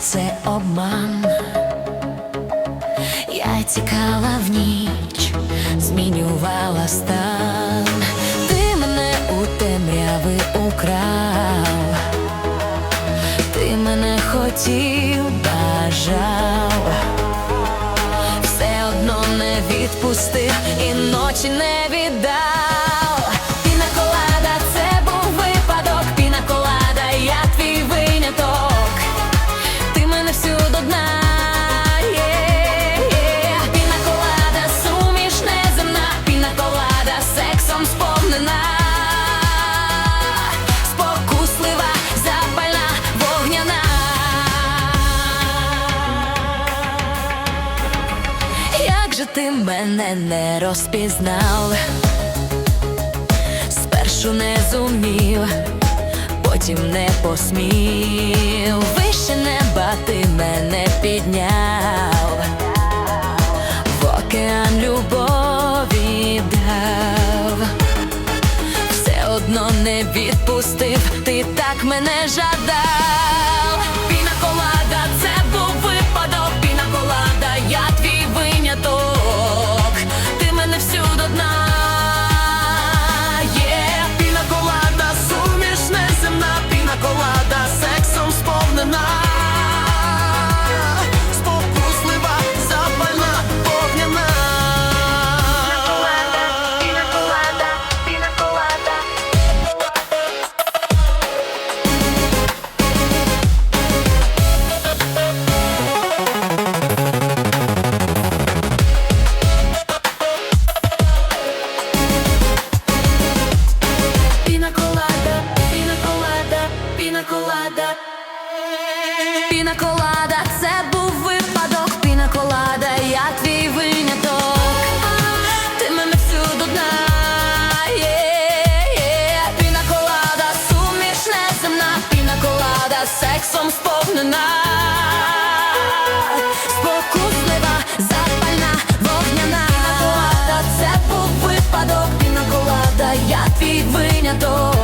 це обман. Я тікала в ніч, змінювала стан. Ти мене у темряви украв, ти мене хотів, бажав, все одно не відпустив і ночі не віддав. Же ти мене не розпізнав? Спершу не зумів, потім не посмів. Вище неба ти мене підняв, в океан любові дав. Все одно не відпустив, ти так мене жадав. Піна колада, це був випадок, піна колада, я твій виняток. Ти мене всю до дна. є-є. Піна колада, суміш неземна, піна сексом сповнена. Спокуслива, запальна, вогняна. Піна це був випадок, пінаколада, я твій виняток.